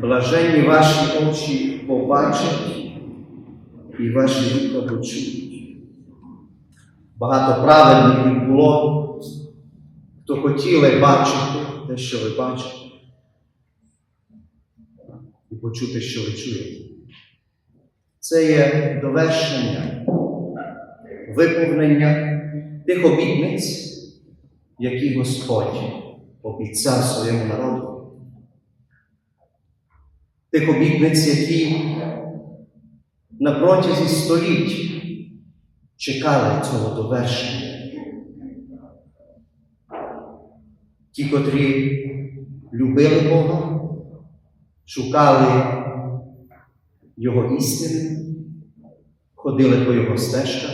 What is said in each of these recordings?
Блаженні ваші очі побачать і ваші вуха почують. Багато праведників було, хто хотіли бачити те, що ви бачите, і почути, що ви чуєте. Це є довершення, виповнення тих обітниць, які Господь обіцяв своєму народу. Тих обітниць, які на протязі століть чекали цього довершення. Ті, котрі любили Бога, шукали Його істини, ходили по Його стежках,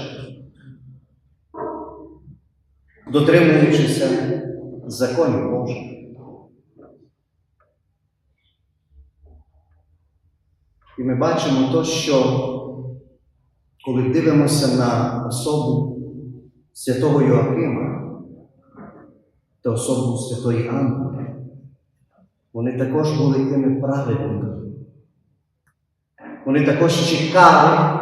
дотримуючися законів Божих. І ми бачимо то, що коли дивимося на особу святого Йоакима та особу святої Анни, вони також були тими праведниками. Вони також чекали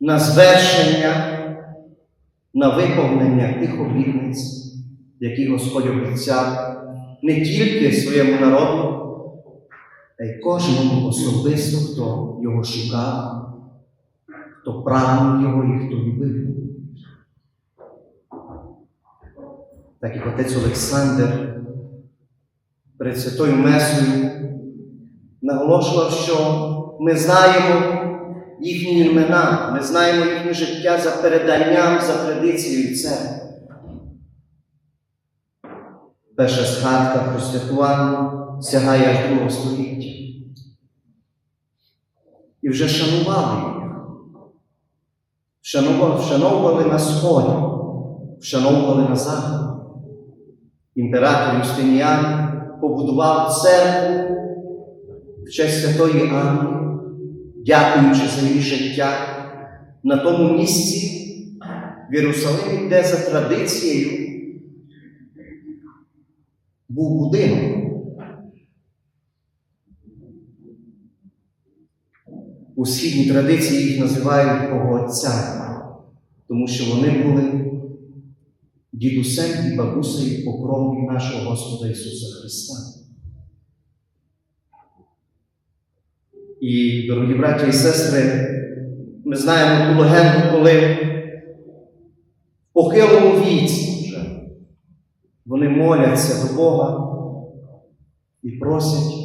на звершення, на виповнення тих обітниць, які Господь обіцяв не тільки своєму народу, а й кожному особисто, хто його шукав, хто прагнув його і хто любив. Так як отець Олександр перед святою Месою наголошував, що ми знаємо їхні імена, ми знаємо їхнє життя за переданням, за традицією церкви. Перша згадка про святу Анну сягає аж другого століття. І вже шанували їх. Вшановували на Сході, вшановували на Заході. Імператор Юстиніан побудував церкву в честь Святої Анни, дякуючи за її життя на тому місці в Єрусалимі, де за традицією був будинок. У східній традиції їх називають Бога Отця, тому що вони були дідусем і бабусею по крові нашого Господа Ісуса Христа. І, дорогі браті і сестри, ми знаємо ту легенду, коли в похилому віці вже вони моляться до Бога і просять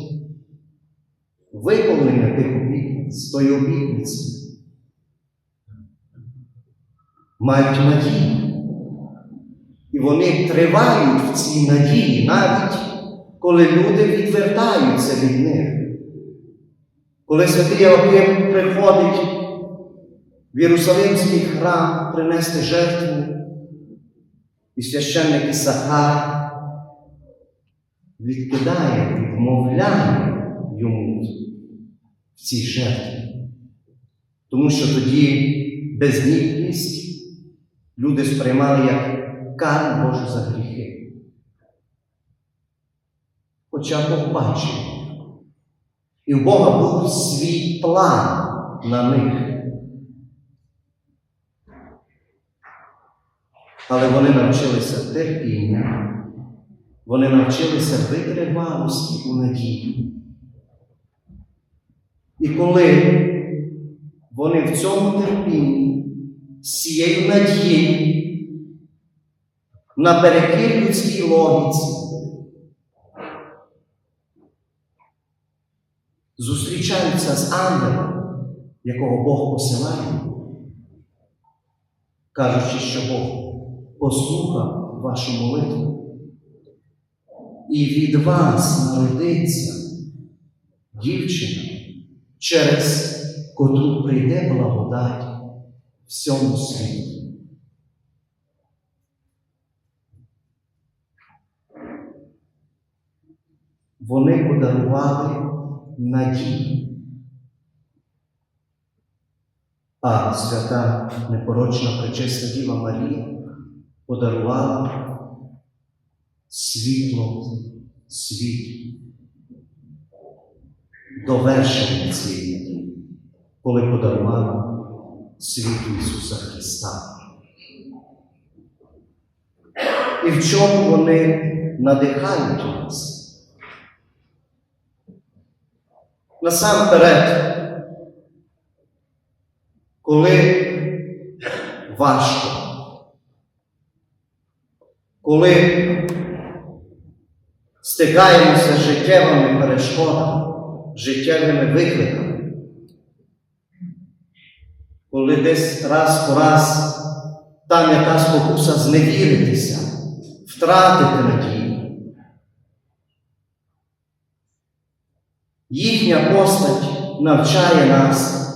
виповнення тих обітниць, тої обітниці. Мають надію. І вони тривають в цій надії, навіть коли люди відвертаються від них. Коли святий Йоаким приходить в Єрусалимський храм принести жертву, і священник Ісахар відкидає, відмовляє йому в цій жертві. Тому що тоді безнітність люди сприймали як кару Божу за гріхи. Хоча Бог бачив. І в Бога був свій план на них. Але вони навчилися терпіння, вони навчилися витривалості у надії. І коли вони в цьому терпінні, з цією надією, наперекір людській логіці, зустрічаються з ангелом, якого Бог посилає, кажучи, що Бог послухав вашу молитву, і від вас народиться дівчина, через котру прийде благодать всьому світу. Вони подарували надію. А свята непорочна пречиста Діва Марія подарувала світло світу. Довершення цієї надії, коли подарував світу Ісуса Христа. І в чому вони надихають нас? Насамперед, коли важко, коли стикаємося з життєвими перешкодами, життєвими викликами, коли десь раз по раз там якась спокуса зневіритися, втратити надію. Їхня постать навчає нас,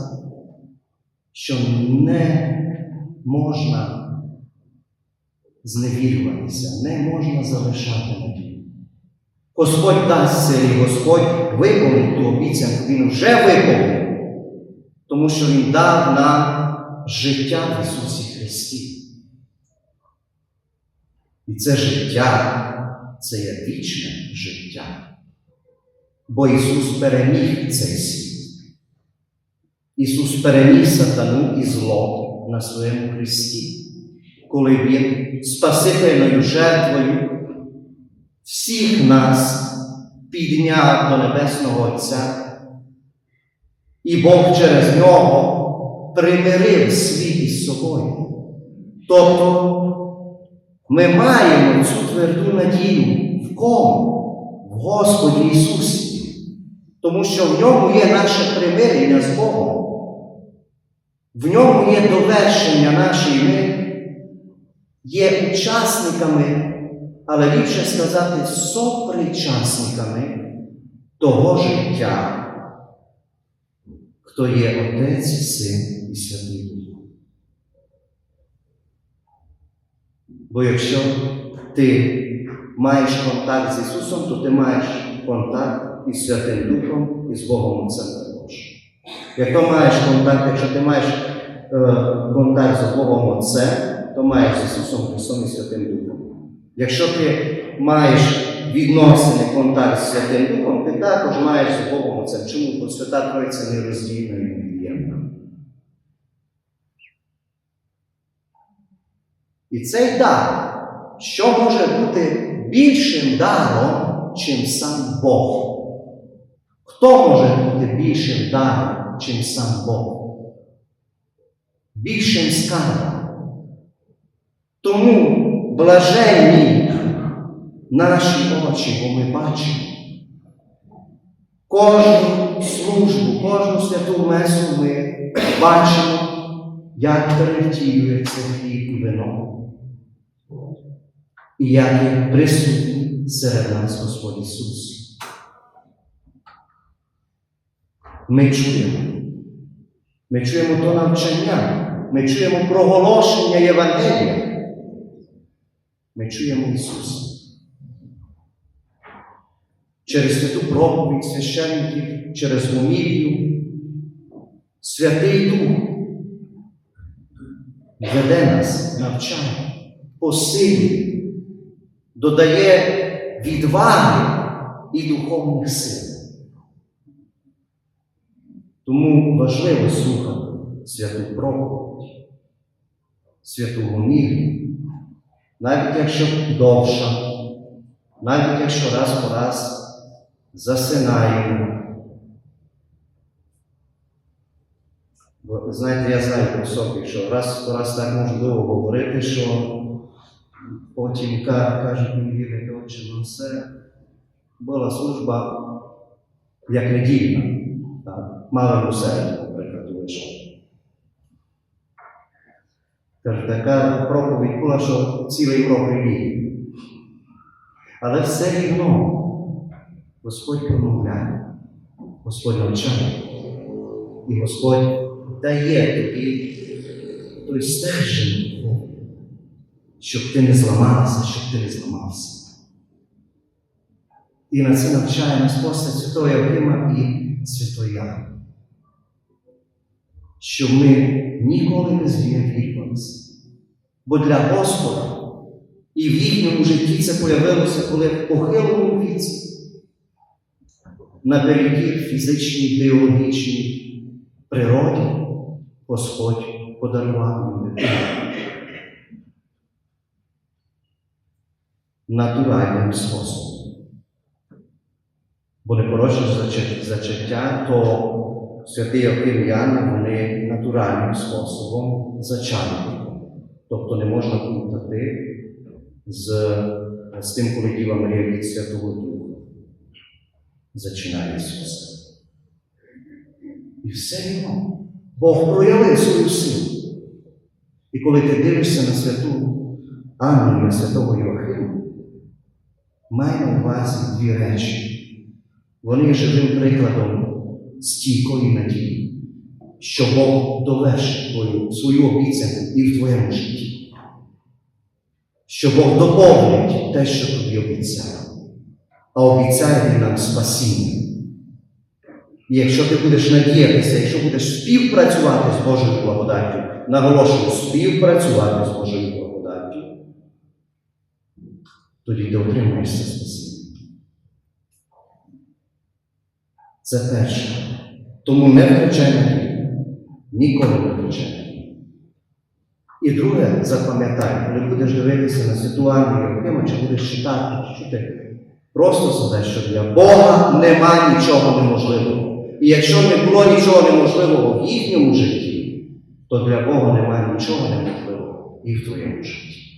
що не можна зневірюватися, не можна залишати надію. Господь дасть це і Господь виконає ту обіцянку, Він вже виконав, тому що Він дав нам життя в Ісусі Христі. І це життя це є вічне життя. Бо Ісус переміг цей світ. Ісус переміг сатану і зло на своєму Христі, коли Він Спасительною жертвою всіх нас підняв до Небесного Отця, і Бог через нього примирив світ із собою. Тобто ми маємо цю тверду надію в кому? В Господі Ісусі, тому що в ньому є наше примирення з Богом, в ньому є довершення нашої ми, є учасниками, але ліпше сказати, сопричасниками того життя, хто є Отець, Син і Святий Дух. Бо якщо ти маєш контакт з Ісусом, то ти маєш контакт із Святим Духом і з Богом Отцем. Якщо маєш контакт, якщо ти маєш е, контакт з Богом Отцем, то маєш з Ісусом Христом і Святим Духом. Якщо ти маєш відносини, контакт з Святим Духом, ти також маєш з Богом Отцем. Чому? Бо Свята Тройця нероздільна і невід'ємна. І цей дар, що може бути більшим даром, чим сам Бог? Хто може бути більшим даром, чим сам Бог? Більшим скарбом. Тому блаженні наші очі, бо ми бачимо. Кожну службу, кожну святу месу ми бачимо, як перевтілюється хліб і вино. І як є присутній серед нас Господь Ісус. Ми чуємо. Ми чуємо то навчання, ми чуємо проголошення Євангелія. Ми чуємо Ісуса. Через святу проповідь священників, через гомілію, Святий Дух веде нас, навчає, посилює, додає відваги і духовних сил. Тому важливо слухати святу проповідь, святу гомілію, навіть якщо довша, навіть якщо раз по раз засинаємо. Бо, знаєте, я знаю по собі, що раз по раз так можливо говорити, що потім ка- кажуть мені вірити, отче, ну все, була служба як недільна, так, малому Каже, така проповідь була, що цілий рок релігії. Але все рівно Господь промовляє, Господь навчає, і Господь дає тобі той стержень, щоб ти не зламався, щоб ти не зламався. І на це навчає нас постать Святого Євгема і Святої Яни. Щоб ми ніколи не звільнилися. Бо для Господа і в їхньому житті це появилося, коли в похилому віці наперекір фізичній, біологічній природі, Господь подарував дитину. Натуральним способом. Бо непорочне зача- зачаття, то святий Яна, вони натуральним способом зачали. Тобто не можна плутати з, з тим, коли Діва Марія від Святого Духа зачинає Ісуса. І все рівно. Бог проявив свою силу. І коли ти дивишся на святу Анну, на святого Йоахима, май на увазі дві речі. Вони є живим прикладом стійкої надії, що Бог довершить твою, свою обіцянку і в твоєму житті. Що Бог доповнить те, що тобі обіцяв, а обіцяє Він нам спасіння. І якщо ти будеш надіятися, якщо будеш співпрацювати з Божою благодаттю, наголошую, співпрацювати з Божою благодаттю, тоді ти отримаєш спасіння. Це перше. Тому не втрачай надію. Ніколи не втрачай надію. І друге, запам'ятай, коли будеш дивитися на ситуацію Якима, чи будеш читати, що ти просто себе, що для Бога нема нічого неможливого. І якщо не було нічого неможливого в їхньому житті, то для Бога немає нічого неможливого і в твоєму житті.